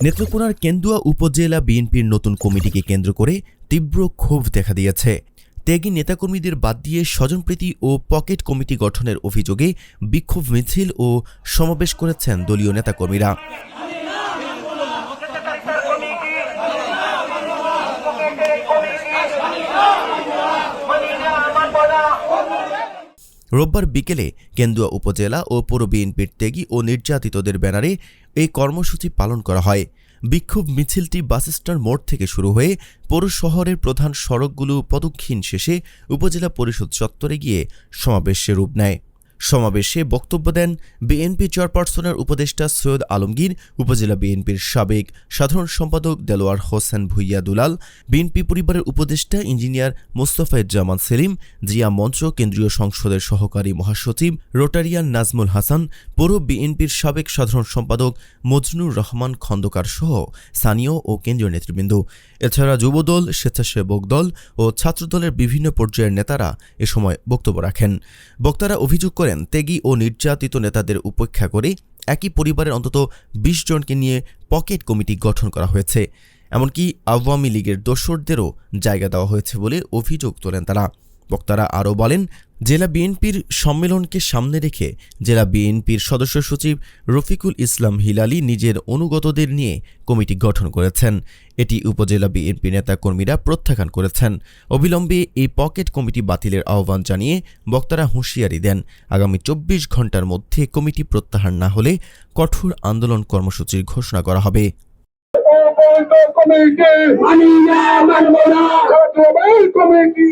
নেত্রকোনার কেন্দুয়া উপজেলা বিএনপির নতুন কমিটিকে কেন্দ্র করে তীব্র ক্ষোভ দেখা দিয়েছে। ত্যাগী নেতাকর্মীদের বাদ দিয়ে স্বজনপ্রীতি ও পকেট কমিটি গঠনের অভিযোগে বিক্ষোভ মিছিল ও সমাবেশ করেছেন দলীয় নেতাকর্মীরা। রোববার বিকেলে কেন্দুয়া উপজেলা ও পৌর বিএনপির ত্যাগী ও নির্যাতিতদের ব্যানারে এই কর্মসূচি পালন করা হয়। বিক্ষোভ মিছিলটি বাসস্ট্যান্ড মোড় থেকে শুরু হয়ে পৌর শহরের প্রধান সড়কগুলো পদক্ষিণ শেষে উপজেলা পরিষদ চত্বরে গিয়ে সমাবেশে রূপ নেয়। সমাবেশে বক্তব্য দেন বিএনপি চেয়ারপারসনের উপদেষ্টা সৈয়দ আলমগীর, উপজেলা বিএনপির সাবেক সাধারণ সম্পাদক দেলোয়ার হোসেন ভুইয়া দুলাল, বিএনপি পরিবারের উপদেষ্টা ইঞ্জিনিয়ার মোস্তফাজ্জামান সেলিম, জিয়া মঞ্চ কেন্দ্রীয় সংসদের সহকারী মহাসচিব রোটারিয়ান নাজমুল হাসান, পৌর বিএনপির সাবেক সাধারণ সম্পাদক মজনুর রহমান খন্দকার সহ স্থানীয় ও কেন্দ্রীয় নেতৃবৃন্দ। এছাড়া যুবদল, স্বেচ্ছাসেবক দল ও ছাত্রদলের বিভিন্ন পর্যায়ের নেতারা এ সময় বক্তব্য রাখেন। বক্তারা অভিযোগ করেন ত্যাগী ও নির্যাতিত নেতাদের উপেক্ষা করে একই পরিবারের অন্তত বিশ জনকে নিয়ে পকেট কমিটি গঠন করা হয়েছে। এমনকি আওয়ামী লীগের দোসরদেরও জায়গা দেওয়া হয়েছে বলে অভিযোগ তোলেন তারা। বক্তারা আরও বলেন জেলা বিএনপির সম্মেলনকে সামনে রেখে জেলা বিএনপির সদস্য সচিব রফিকুল ইসলাম হিলালি নিজের অনুগতদের নিয়ে কমিটি গঠন করেছেন। এটি উপজেলা বিএনপি নেতাকর্মীরা প্রত্যাখ্যান করেছেন। অবিলম্বে এই পকেট কমিটি বাতিলের আহ্বান জানিয়ে বক্তারা হুঁশিয়ারি দেন। আগামী চব্বিশ ঘণ্টার মধ্যে কমিটি প্রত্যাহার না হলে কঠোর আন্দোলন কর্মসূচির ঘোষণা করা হবে। কমিটি